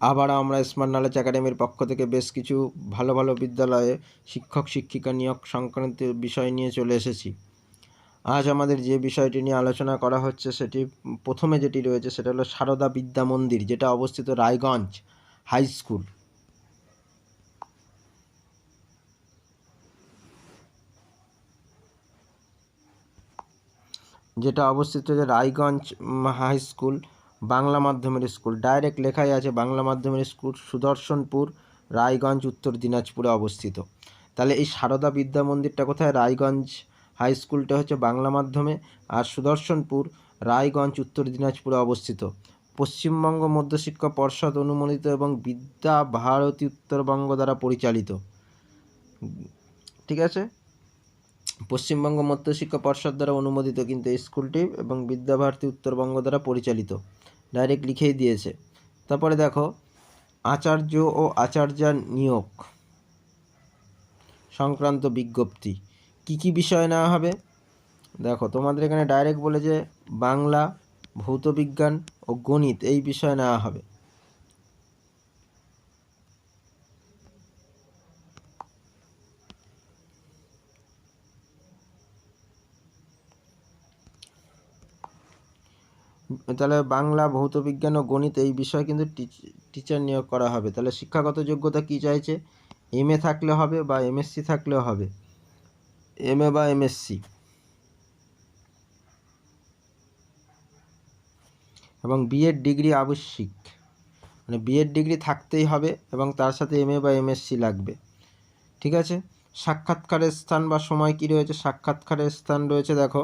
আবার আমরা smart knowledge একাডেমির পক্ষ থেকে বেশ কিছু ভালো ভালো বিদ্যালয়ে শিক্ষক, শিক্ষিকা নিয়োগ সংক্রান্ত বিষয় নিয়ে চলে এসেছি। আজ আমাদের যে বিষয়টি নিয়ে আলোচনা করা হচ্ছে, সেটি প্রথমে যেটি রয়েছে, সেটা হলো সারদা বিদ্যা মন্দির, যেটা অবস্থিত রায়গঞ্জ হাই স্কুল। যেটা অবস্থিত যে রায়গঞ্জ হাই স্কুল বাংলা মাধ্যমের স্কুল। ডাইরেক্ট লেখাই আছে বাংলা মাধ্যমের স্কুল, সুদর্শনপুর, রায়গঞ্জ, উত্তর দিনাজপুরে অবস্থিত। তাহলে এই সারদা বিদ্যা মন্দিরটা কোথায়? রায়গঞ্জ হাই স্কুলটা হচ্ছে বাংলা মাধ্যমে আর সুদর্শনপুর, রায়গঞ্জ, উত্তর দিনাজপুরে অবস্থিত। পশ্চিমবঙ্গ মধ্যশিক্ষা পর্ষদ অনুমোদিত এবং বিদ্যা ভারতী উত্তরবঙ্গ দ্বারা পরিচালিত। ঠিক আছে? পশ্চিমবঙ্গ মধ্যশিক্ষা পর্ষদ দ্বারা অনুমোদিত কিন্তু এই স্কুলটি এবং বিদ্যাভারতী উত্তরবঙ্গ দ্বারা পরিচালিত। ডাইরেক্ট লিখেই দিয়েছে। তারপরে দেখো, আচার্য ও আচার্যার নিয়োগ, সংক্রান্ত বিজ্ঞপ্তি। কি কি বিষয় নেওয়া হবে? দেখো, তোমাদের এখানে ডাইরেক্ট বলে যে বাংলা ভৌতবিজ্ঞান ও গণিত, এই বিষয় নেওয়া হবে। তাহলে বাংলা ভৌতবিজ্ঞান ও গণিত এই বিষয়ে কিন্তু টিচার নিয়োগ করা হবে। তাহলে শিক্ষাগত যোগ্যতা কী চাইছে? এম থাকলে হবে বা এমএসসি থাকলেও হবে। এম এ বা এমএসসি এবং বিএড ডিগ্রি আবশ্যিক। মানে বিএড ডিগ্রি থাকতেই হবে এবং তার সাথে এম এ বা এমএসসি লাগবে। ঠিক আছে? সাক্ষাৎকারের স্থান বা সময় কী রয়েছে? সাক্ষাৎকারের স্থান রয়েছে, দেখো।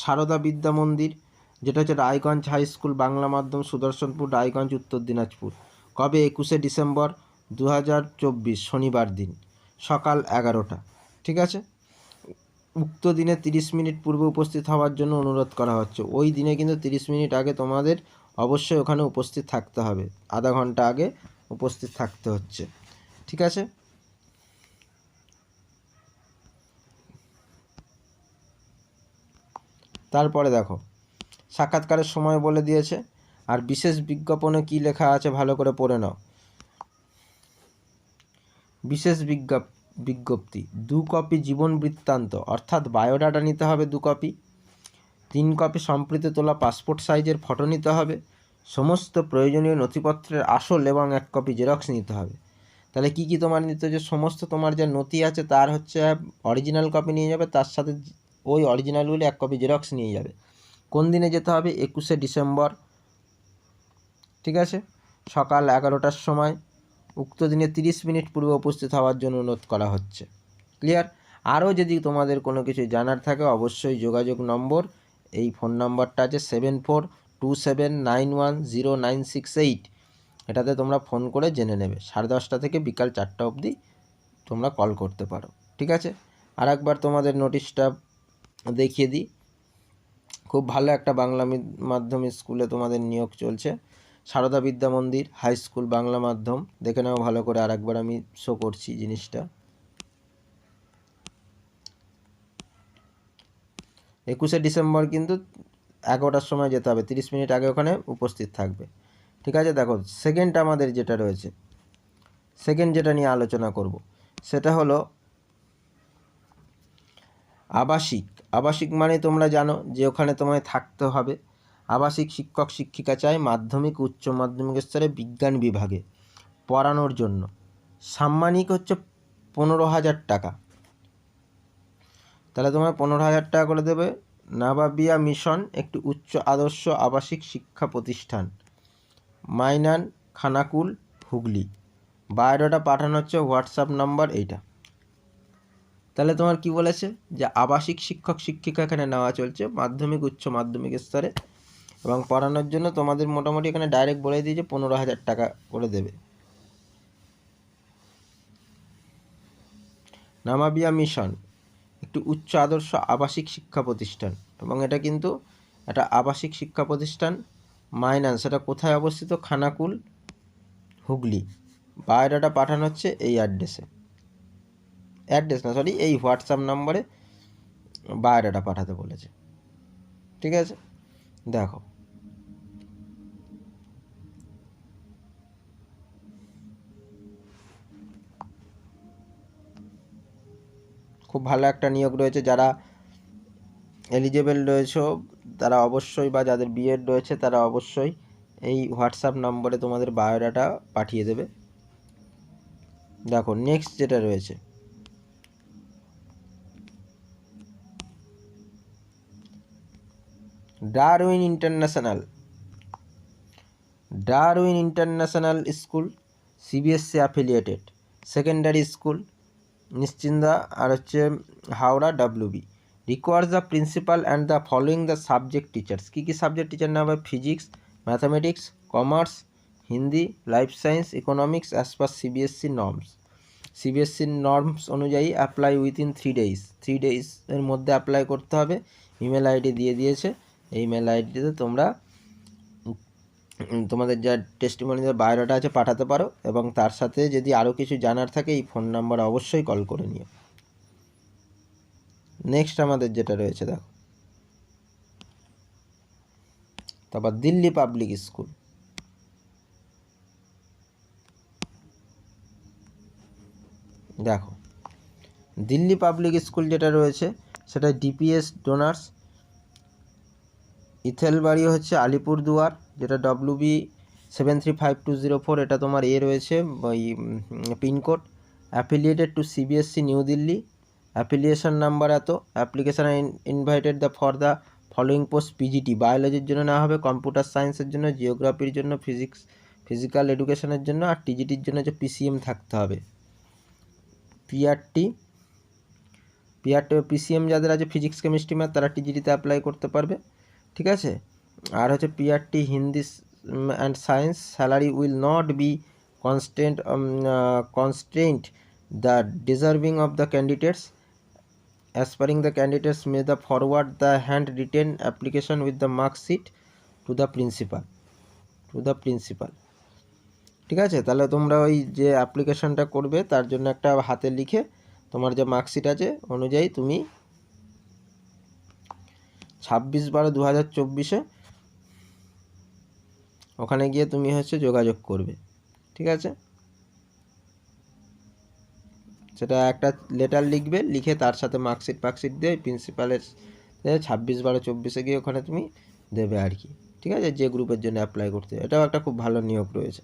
সারদা বিদ্যা মন্দির, যেটা হচ্ছে রায়গঞ্জ হাই স্কুল, বাংলা মাধ্যম সুদর্শনপুর, রায়গঞ্জ, উত্তর দিনাজপুর। কবে? একুশে ডিসেম্বর দু হাজার চব্বিশ, শনিবার দিন, সকাল এগারোটা। ঠিক আছে? উক্ত দিনে তিরিশ মিনিট পূর্বে উপস্থিত হওয়ার জন্য অনুরোধ করা হচ্ছে। ওই দিনে কিন্তু তিরিশ মিনিট আগে তোমাদের অবশ্যই ওখানে উপস্থিত থাকতে হবে। আধা ঘণ্টা আগে উপস্থিত থাকতে হচ্ছে। ঠিক আছে? তারপরে দেখো, সাক্ষাৎকারের সময় বলে দিয়েছে, আর বিশেষ বিজ্ঞাপনে কি লেখা আছে ভালো করে পড়ে নাও। বিশেষ বিজ্ঞাপ, বিজ্ঞপ্তি, দু কপি জীবন বৃত্তান্ত, অর্থাৎ বায়োডাটা নিতে হবে দু কপি, তিন কপি সম্প্রতি তোলা পাসপোর্ট সাইজের ফটো নিতে হবে, সমস্ত প্রয়োজনীয় নথিপত্রের আসল এবং এক কপি জেরক্স নিতে হবে। তাহলে কি কি তোমার নিতে যে সমস্ত তোমার যে নথি আছে, তার হচ্ছে, অরিজিনাল কপি নিয়ে যাবে, তার সাথে ওই অরিজিনালগুলি এক কপি জেরক্স নিয়ে যাবে। কোন দিনে যেতে হবে? একুশে ডিসেম্বর। ঠিক আছে? সকাল এগারোটার সময়। উক্ত দিনে তিরিশ মিনিট পূর্বে উপস্থিত হওয়ার জন্য অনুরোধ করা হচ্ছে। ক্লিয়ার আরও যদি তোমাদের কোনো কিছু জানার থাকে, অবশ্যই যোগাযোগ নম্বর, এই ফোন নম্বরটা আছে seven four two seven nine one zero nine six eight. এটাতে তোমরা ফোন করে জেনে নেবে। সাড়ে দশটা থেকে বিকাল চারটা অবধি তোমরা কল করতে পারো। ঠিক আছে? আর একবার তোমাদের নোটিশটা দেখিয়ে দিই। খুব ভালো একটা বাংলা মাধ্যম স্কুলে তোমাদের নিয়োগ চলছে। সারদা বিদ্যা মন্দির হাই স্কুল বাংলা মাধ্যম। দেখে নাও ভালো করে আর একবার আমি শো করছি জিনিসটা। একুশে ডিসেম্বর কিন্তু এগারোটার সময় যেতে হবে, তিরিশ মিনিট আগে ওখানে উপস্থিত থাকবে। ঠিক আছে? দেখো সেকেন্ড আমাদের যেটা রয়েছে সেকেন্ড যেটা নিয়ে আলোচনা করব, সেটা হলো আবাসিক। আবাসিক মানে তোমরা জানো যে ওখানে তোমায় থাকতে হবে। আবাসিক শিক্ষক শিক্ষিকা চাই মাধ্যমিক, উচ্চ মাধ্যমিক স্তরে বিজ্ঞান বিভাগে পড়ানোর জন্য। সাম্মানিক হচ্ছে পনেরো হাজার টাকা। তাহলে তোমার পনেরো হাজার টাকা করে দেবে নাবাবিয়া মিশন, একটি উচ্চ আদর্শ আবাসিক শিক্ষা প্রতিষ্ঠান। মাইনান, খানাকুল, হুগলি। বায়োডাটা পাঠানো হচ্ছে হোয়াটসঅ্যাপ নাম্বার এইটা। তাহলে তোমার কি বলেছে? যে আবাসিক শিক্ষক, শিক্ষিকা এখানে নেওয়া চলছে মাধ্যমিক, উচ্চ মাধ্যমিক স্তরে এবং পড়ানোর জন্য তোমাদের মোটামুটি এখানে ডাইরেক্ট বলে দিয়েছে পনেরো হাজার টাকা করে দেবে। নামাবিয়া মিশন একটি উচ্চ আদর্শ আবাসিক শিক্ষা প্রতিষ্ঠান এবং এটা কিন্তু একটা আবাসিক শিক্ষা প্রতিষ্ঠান মাইনান্স সেটা কোথায় অবস্থিত? খানাকুল, হুগলি। বায়োডাটা পাঠানো হচ্ছে এই অ্যাড্রেসে অ্যাড্রেস না সরি এই হোয়াটসঅ্যাপ নম্বরে বায়োডাটা পাঠাতে বলেছে। ঠিক আছে? দেখো। খুব ভালো একটা নিয়োগ রয়েছে, যারা এলিজেবেল রয়েছে, তারা অবশ্যই বা যাদের বিএড রয়েছে, তারা অবশ্যই এই হোয়াটসঅ্যাপ নম্বরে তোমাদের বায়োডাটা পাঠিয়ে দেবে। দেখো নেক্সট যেটা রয়েছে। Darwin International Darwin International School CBSE affiliated secondary school Nischinda আর হচ্ছে Howrah WB requires the principal and the following the subject teachers কী কী সাবজেক্ট টিচার নেওয়া হবে? Physics mathematics commerce Hindi life science economics as per CBSE norms সিবিএসসির norms অনুযায়ী apply within three days three days এর মধ্যে apply করতে হবে। Email ID দিয়ে দিয়েছে। এই ইমেল আইডিতে তোমরা তোমাদের যা টেস্টিমনিদের বায়োডাটা আছে পাঠাতে পারো এবং তার সাথে যদি আরও কিছু জানার থাকে, এই ফোন নাম্বার অবশ্যই কল করে নিও। নেক্সট আমাদের যেটা রয়েছে, দেখো। তারপর দিল্লি পাবলিক স্কুল দেখো, দিল্লি পাবলিক স্কুল যেটা রয়েছে, সেটা ডিপিএস ডোনার্স ইথেলবাড়ি হচ্ছে আলিপুরদুয়ার, যেটা WB seven three five two zero four এটা তোমার এ রয়েছে, ওই pincode affiliated to CBSE New Delhi application number এত। Application invited the for the following post PGT বায়োলজির জন্য নেওয়া হবে কম্পিউটার সায়েন্সের জন্য জিওগ্রাফির জন্য ফিজিক্স ফিজিক্যাল এডুকেশনের জন্য, আর টিজিটির জন্য যে পিসিএম থাকতে হবে। পিআরটি পিআরটি পিসিএম যাদের আছে ফিজিক্স কেমিস্ট্রি ম্যাথ তারা টিজিটিতে অ্যাপ্লাই করতে পারবে। ঠিক আছে? আর হচ্ছে PRT Hindi and science salary will not be constant constant the deserving of the candidates aspiring the candidates may the forward the hand written application with the marksheet to the principal to the principal ঠিক আছে? তাহলে তোমরা ওই যে অ্যাপ্লিকেশনটা করবে, তার জন্য একটা হাতে লিখে তোমার যে মার্কশিট আছে অনুযায়ী তুমি ছাব্বিশ বারো দু হাজার চব্বিশে ওখানে গিয়ে তুমি হচ্ছে যোগাযোগ করবে, ঠিক আছে? সেটা একটা লেটার লিখবে, লিখে তার সাথে মার্কশিট ফার্কশিট দিয়ে প্রিন্সিপালের ছাব্বিশ বারো চব্বিশে গিয়ে ওখানে তুমি দেবে আর কি, ঠিক আছে? যে গ্রুপের জন্য অ্যাপ্লাই করতে। এটাও একটা খুব ভালো নিয়োগ রয়েছে।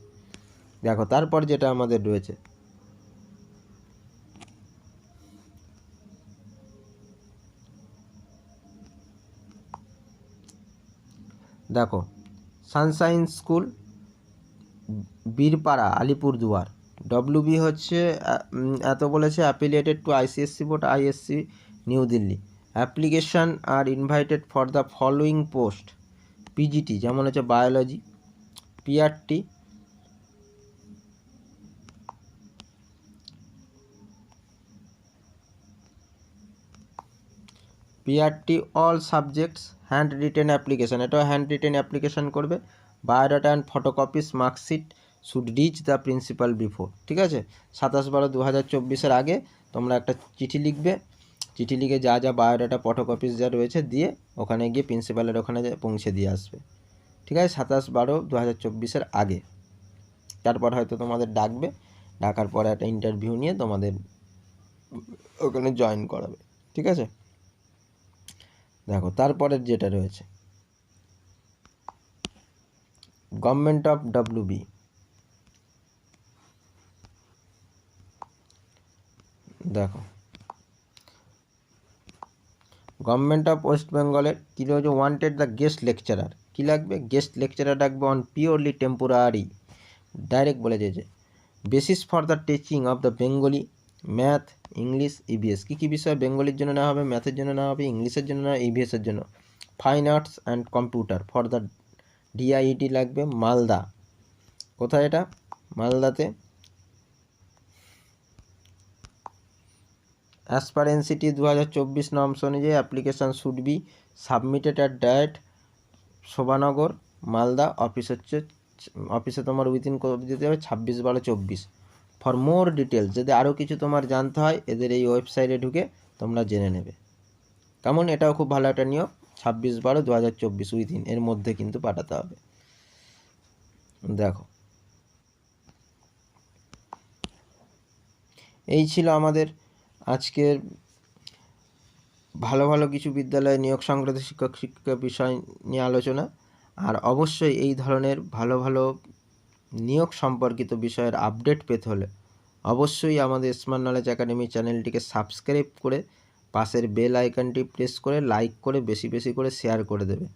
দেখো, তারপর যেটা আমাদের রয়েছে। দেখো, Sunshine School, Birpara, Alipurduar. WB হচ্ছে এত বলেছে affiliated to ICSE board ISC New Delhi application are invited for the following post PGT যেমন হচ্ছে biology PRT PRT all subjects hand written application. এটাও হ্যান্ড রিটেন অ্যাপ্লিকেশন করবে। Biodata and photocopies marksheet should reach the principal before. ঠিক আছে? সাতাশ বারো দু হাজার চব্বিশের আগে তোমরা একটা চিঠি লিখবে। চিঠি লিখে যা যা বায়োডাটা, ফটোকপিস যা রয়েছে দিয়ে ওখানে গিয়ে প্রিন্সিপালের ওখানে পৌঁছে দিয়ে আসবে। ঠিক আছে? সাতাশ বারো দু হাজার চব্বিশের আগে। তারপর হয়তো তোমাদের ডাকবে। ডাকার পরে একটা ইন্টারভিউ নিয়ে তোমাদের ওখানে জয়েন করাবে। ঠিক আছে? দেখো তারপরের যেটা রয়েছে। গভর্নমেন্ট অফ ডব্লিউবি দেখো। গভর্নমেন্ট অফ ওয়েস্ট বেঙ্গলের কী রয়েছে? ওয়ান্টেড দ্য গেস্ট লেকচারার কী লাগবে? গেস্ট লেকচারার রাখবে অন পিওরলি টেম্পোরারি ডাইরেক্ট বলে দিয়েছে। Basis for the teaching of the Bengali math, English EVS কী কী বিষয় বেঙ্গলির জন্য নেওয়া হবে, ম্যাথের জন্য নেওয়া হবে, ইংলিশের জন্য নেওয়া ইভিএসের জন্য? Fine arts and computer for the DIET লাগবে মালদা। কোথায় এটা? মালদাতে। অ্যাসপারেন্সিটি দু হাজার চব্বিশ নর্মস অনুযায়ী application should be submitted at DIET Shobhanagar, Malda. Office হচ্ছে অফিসে তোমার উইদিন দিতে হবে? ছাব্বিশ বারো চব্বিশ। ফর মোর ডিটেলস যদি আরও কিছু তোমার জানতে হয়, এদের এই ওয়েবসাইটে ঢুকে তোমরা জেনে নেবে। কেমন? এটাও খুব ভালো একটা নিয়োগ ছাব্বিশ বারো দু হাজার চব্বিশ উইথিন এর মধ্যে কিন্তু পাঠাতে হবে। দেখো। এই ছিল আমাদের আজকের ভালো ভালো কিছু বিদ্যালয়ে নিয়োগ সংক্রান্ত শিক্ষক শিক্ষিকা বিষয় নিয়ে আলোচনা। আর অবশ্যই এই ধরনের ভালো ভালো নিয়োগ সম্পর্কিত বিষয়ের আপডেট পেতে হলে অবশ্যই আমাদের স্মার্ট নলেজ একাডেমি চ্যানেলটিকে সাবস্ক্রাইব করে পাশের বেল আইকনটি প্রেস করে লাইক করে বেশি বেশি করে শেয়ার করে দেবে।